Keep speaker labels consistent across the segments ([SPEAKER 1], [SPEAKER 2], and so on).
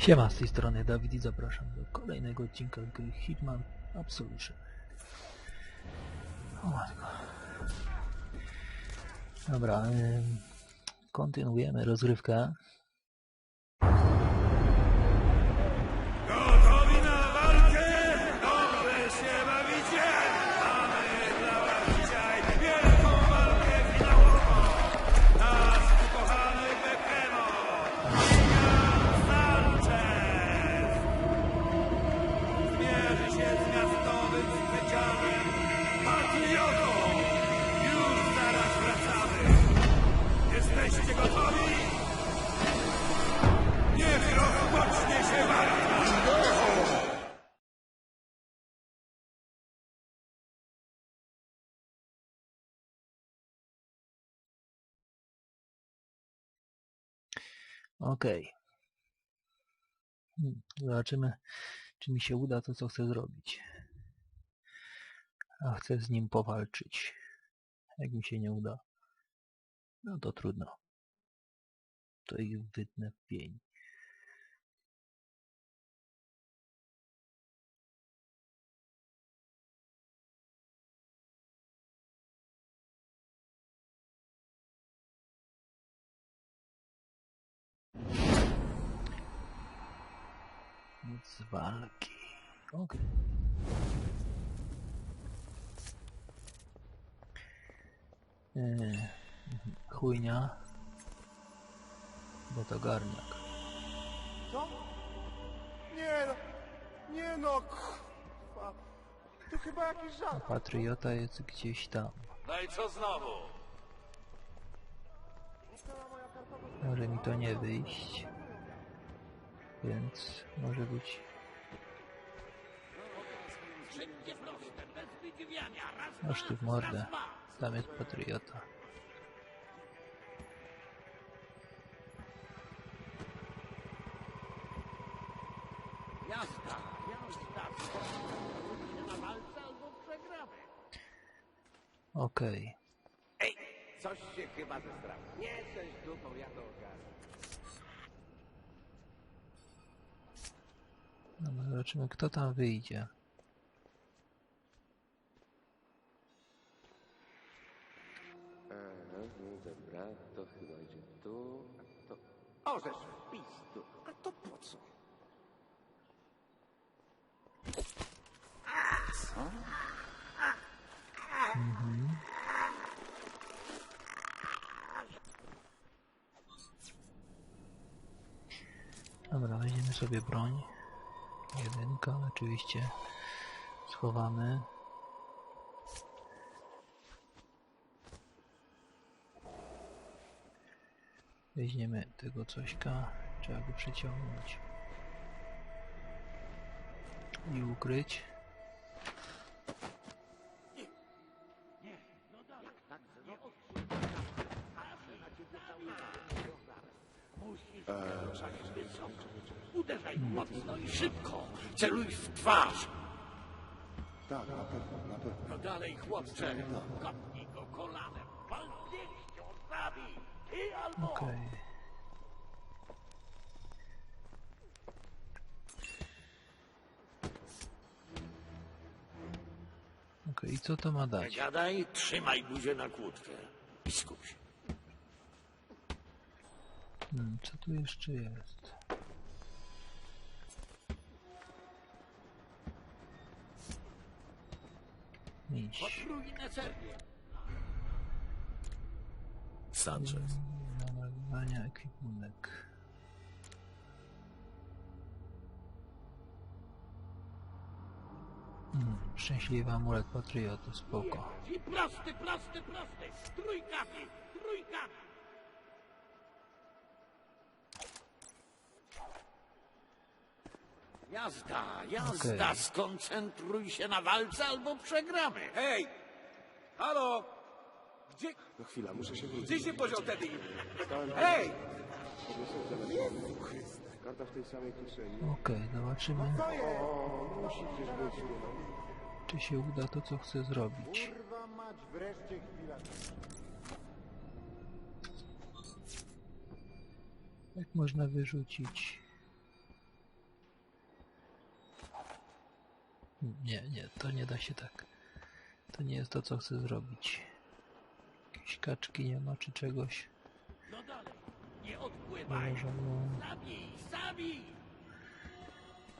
[SPEAKER 1] Siema, z tej strony Dawid i zapraszam do kolejnego odcinka gry Hitman Absolution. O matko. Dobra, kontynuujemy rozgrywkę. Okej. Hmm, Zobaczymy, czy mi się uda to, co chcę zrobić. A chcę z nim powalczyć. Jak mi się nie uda, no to trudno. To ich wytnę w. z walki. Okej. Eee, chujnia. Bo to garniak.
[SPEAKER 2] Co? Nie no, nie no, kurwa. To chyba jakiś
[SPEAKER 1] A
[SPEAKER 2] żart.
[SPEAKER 1] patriota jest gdzieś tam.
[SPEAKER 3] No i co znowu?
[SPEAKER 1] Może mi to nie wyjść. Więc może być... Aż ty w mordę. Tam jest patriota.
[SPEAKER 4] Jazda, jazda, skończymy na walce albo przegramy.
[SPEAKER 1] Okej.
[SPEAKER 4] Ej, coś się chyba zestrało. Nie coś dupą, ja to ogarnę.
[SPEAKER 1] Dobra, zobaczymy kto tam wyjdzie.
[SPEAKER 5] Aha, no dobra, to chyba idzie tu, a to...
[SPEAKER 4] Orzesz w pistu. A to po co?
[SPEAKER 1] Dobra, weźmiemy sobie broń. Jedynka oczywiście. Schowamy. Weźmiemy tego cośka. Trzeba go przeciągnąć. I ukryć.
[SPEAKER 4] Uderzaj mocno i szybko. Celuj w twarz.
[SPEAKER 2] Tak, na pewno, na pewno.
[SPEAKER 4] No dalej, chłopcze. Kopnij go kolanem. Wal pięścią, zabij. Ty albo...
[SPEAKER 1] Okej. Okej, i co to ma dać?
[SPEAKER 4] gadaj, trzymaj buzię na kłódkę. I skup się.
[SPEAKER 1] Hmm, co tu jeszcze jest?
[SPEAKER 4] Cenie.
[SPEAKER 5] Sanchez.
[SPEAKER 1] Nagrywania ekwipunek. Hmm, szczęśliwy amulet patrioty, spoko.
[SPEAKER 4] I prosty, prosty, prosty. Trójkami, trójkami. Jazda, jazda.
[SPEAKER 1] Okej.
[SPEAKER 4] Skoncentruj się na walce albo przegramy.
[SPEAKER 3] Hej! Halo! Gdzie,
[SPEAKER 2] No chwila, muszę się wrócić.
[SPEAKER 3] gdzie się podział Teddy?
[SPEAKER 2] Stałem
[SPEAKER 3] Hej!
[SPEAKER 2] Karta w tej samej kieszeni.
[SPEAKER 1] Okej, zobaczymy,
[SPEAKER 2] O, musi gdzieś być. no.
[SPEAKER 1] czy się uda to, co chcę zrobić.
[SPEAKER 2] Kurwa mać, wreszcie chwila.
[SPEAKER 1] Jak można wyrzucić Nie, nie, to nie da się tak. To nie jest to, co chcę zrobić. Jakieś kaczki nie ma, czy czegoś.
[SPEAKER 4] No dalej, nie odpływaj!
[SPEAKER 1] Może, no,
[SPEAKER 4] Zabij, zabij!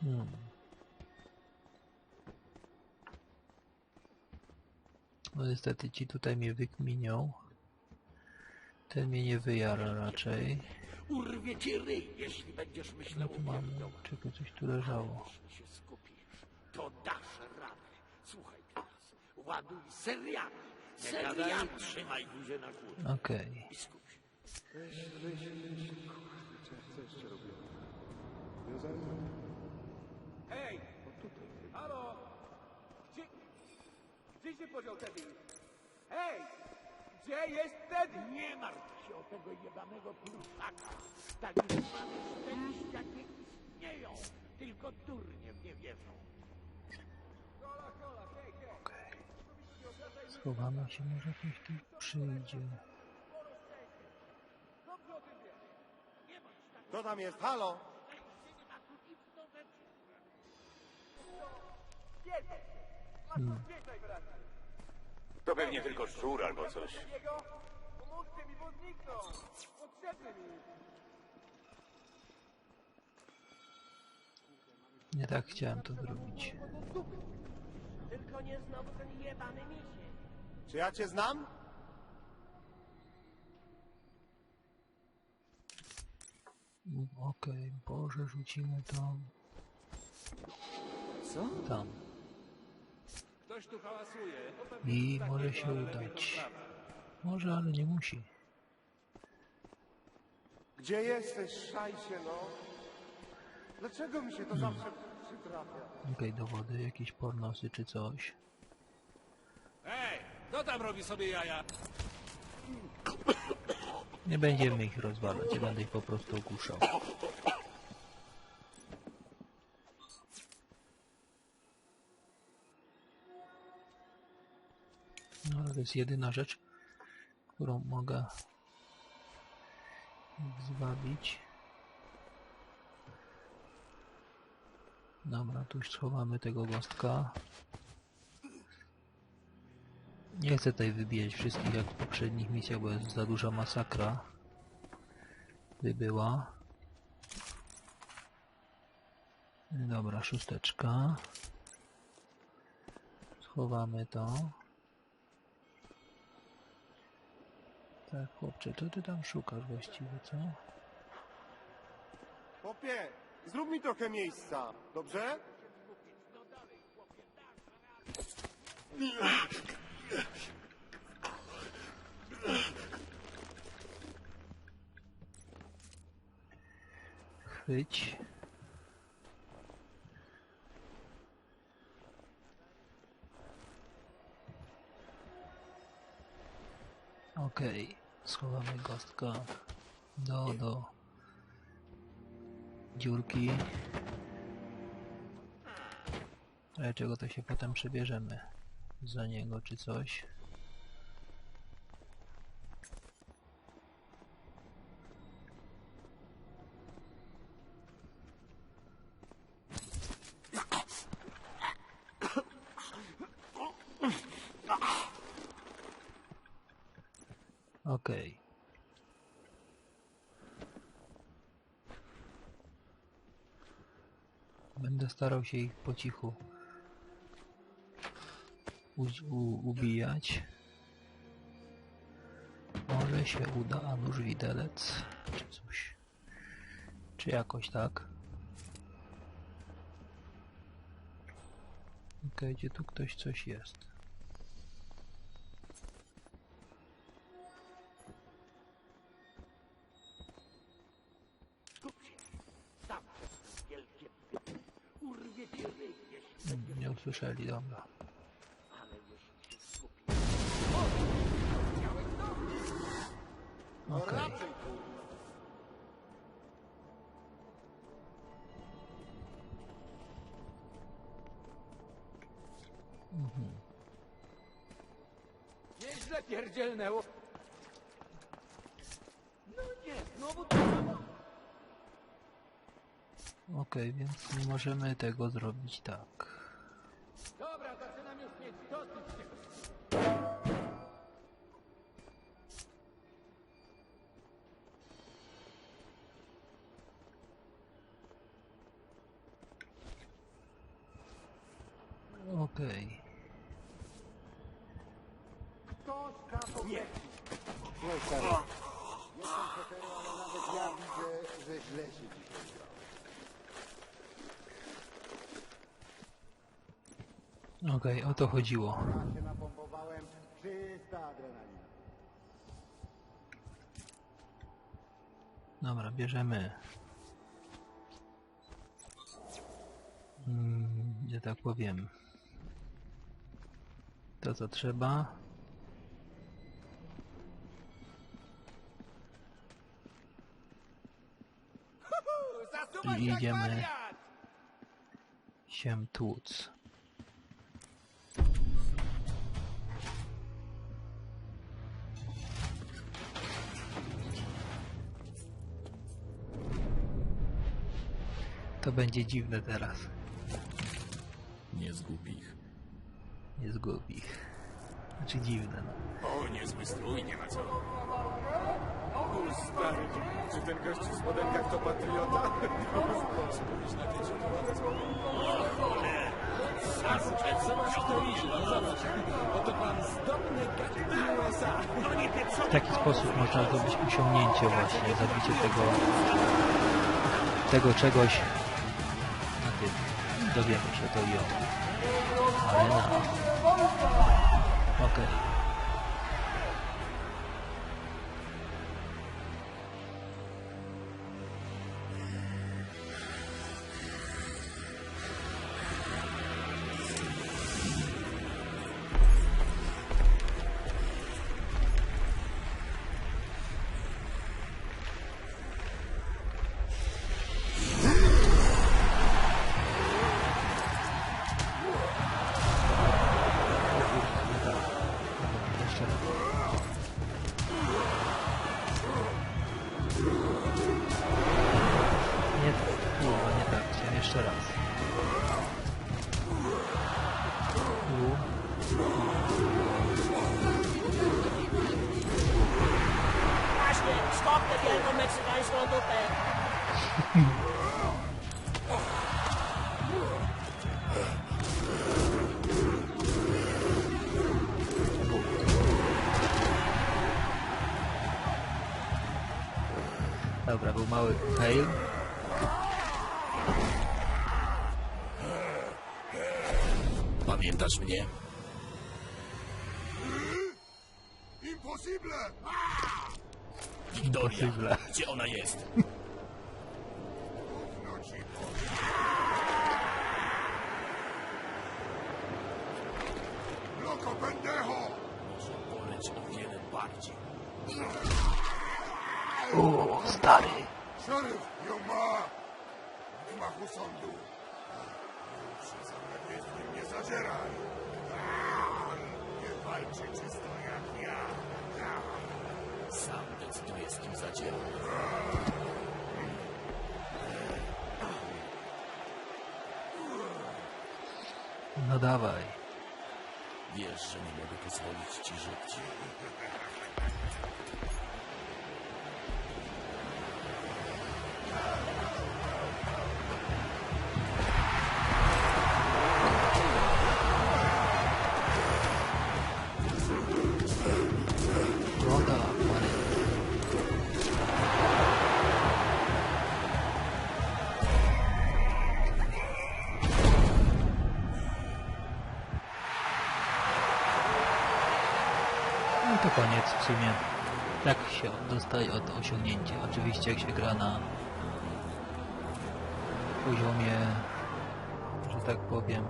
[SPEAKER 1] hmm. No niestety ci tutaj mnie wykminią. Ten mnie nie wyjara raczej.
[SPEAKER 4] Urwie ci ryj, jeśli będziesz
[SPEAKER 1] No
[SPEAKER 4] myślał
[SPEAKER 1] tu
[SPEAKER 4] o
[SPEAKER 1] mam, czego coś tu leżało.
[SPEAKER 4] Jeśli się skupisz, to dasz radę. Słuchaj teraz, ładuj seriami. Seriami trzymaj buzię na górze
[SPEAKER 1] Okej.
[SPEAKER 4] i skup się.
[SPEAKER 2] Weź, weź, weź. Kurde, co, jeszcze robię? Wiązałem?
[SPEAKER 3] Hej!
[SPEAKER 2] O tutaj.
[SPEAKER 3] Halo! Gdzie... Gdzie się podział Teddy? Hej! Gdzie jest Teddy?
[SPEAKER 4] Nie martw się o tego jebanego pluszaka. Takie zwane szczęścia nie istnieją, tylko durnie w nie wierzą.
[SPEAKER 3] Kola, kola.
[SPEAKER 1] Schowamy się, może ktoś tu przyjdzie.
[SPEAKER 3] Dobrze o tym wiesz.
[SPEAKER 4] Nie bądź tak
[SPEAKER 2] Kto tam jest? Halo?
[SPEAKER 3] najwyraźniej.
[SPEAKER 6] To pewnie tylko szczur albo coś.
[SPEAKER 3] Pomóżcie mi, bo! Potrzebny mi!
[SPEAKER 1] Nie tak chciałem to zrobić.
[SPEAKER 7] Tylko nie znowu ten jebany misiek.
[SPEAKER 2] Czy ja cię znam?
[SPEAKER 1] Mm, Okej, Boże, rzucimy to
[SPEAKER 2] Co?
[SPEAKER 1] tam.
[SPEAKER 3] Ktoś tu hałasuje. To pewnie
[SPEAKER 1] I może się
[SPEAKER 3] ale lepiej
[SPEAKER 1] udać. Może, ale nie musi.
[SPEAKER 2] Gdzie jesteś, szajsie, no? Dlaczego mi się to zawsze przytrafia?
[SPEAKER 1] Okej, dowody, jakieś pornosy czy coś.
[SPEAKER 3] Tam robi sobie jaja?
[SPEAKER 1] Nie będziemy ich rozwalać, ja będę ich po prostu ogłuszał. No ale to jest jedyna rzecz, którą mogę zwabić. Dobra, tu już schowamy tego gostka. Nie chcę tutaj wybijać wszystkich jak w poprzednich misjach, bo jest za duża masakra. By była. Dobra, szósteczka. Schowamy to. Tak, chłopcze, co ty tam szukasz właściwie, co?
[SPEAKER 2] Chłopie, zrób mi trochę miejsca, dobrze?
[SPEAKER 1] Chwyć. Okej, schowamy gostka do, do dziurki. Ale czego to się potem przebierzemy za niego czy coś. Okej. Będę starał się ich po cichu ubijać. Może się uda, a nóż widelec, czy coś. Czy jakoś tak. Okej, gdzie tu ktoś coś jest. Nie usłyszeli, dobra.
[SPEAKER 3] Nieźle pierdzielnęło.
[SPEAKER 7] No nie, znowu to samo.
[SPEAKER 1] Okej, więc nie możemy tego zrobić tak. Dobra,
[SPEAKER 2] zaczynam już mieć dosyć. Okej. Nie. Słuchaj, stary. Jestem hetero, ale nawet ja widzę, że źle się dzisiaj gra.
[SPEAKER 1] Okej, o to chodziło.
[SPEAKER 2] Ja się napompowałem, czysta adrenalina.
[SPEAKER 1] Dobra, bierzemy. Mm, że tak powiem. To co trzeba. I idziemy się tłuc. To będzie dziwne teraz.
[SPEAKER 8] Nie zgub ich.
[SPEAKER 1] Nie zgubi. Znaczy dziwne, no.
[SPEAKER 8] O, niezły strój, nie ma co.
[SPEAKER 6] Stary, czy ten gość w spodenkach to patriota?
[SPEAKER 1] W taki sposób można zdobyć osiągnięcie właśnie, zabicie tego tego czegoś na tym. Dowiemy się to i o. Arena. Okej. Jeszcze tak, chciałem jeszcze raz. Tu.
[SPEAKER 7] Właśnie, skop tę wielką meksykańską dupę.
[SPEAKER 1] Dobra, był mały fail.
[SPEAKER 8] Pamiętasz mnie?
[SPEAKER 6] Impossible!
[SPEAKER 8] Doria,
[SPEAKER 1] Impossible.
[SPEAKER 8] gdzie ona jest?
[SPEAKER 6] Loco pendejo!
[SPEAKER 8] Może boleć o wiele bardziej.
[SPEAKER 1] O, stary.
[SPEAKER 6] Szeryf, ją ma! W gmachu sądu. Nie zadzieraj. Nie walczy czysto jak ja.
[SPEAKER 8] Sam decyduję, z kim.
[SPEAKER 1] No dawaj.
[SPEAKER 8] Wiesz, że nie mogę pozwolić ci żyć.
[SPEAKER 1] w sumie. Tak się dostaje od osiągnięcia. Oczywiście jak się gra na poziomie, że tak powiem,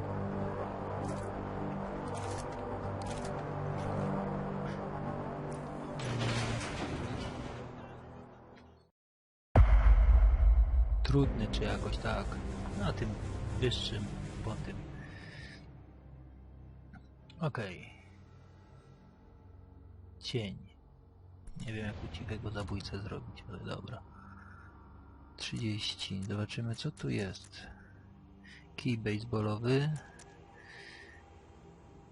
[SPEAKER 1] trudny, czy jakoś tak. Na tym wyższym, po tym. Okej. Cień. Nie wiem, jak u cichego zabójcę zrobić, ale dobra. 30. Zobaczymy, co tu jest. Kij baseballowy.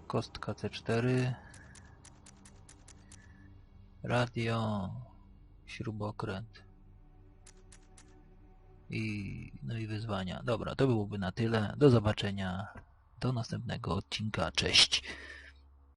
[SPEAKER 1] Kostka C4. Radio. Śrubokręt i no i wyzwania. Dobra, to byłoby na tyle. Do zobaczenia do następnego odcinka. Cześć!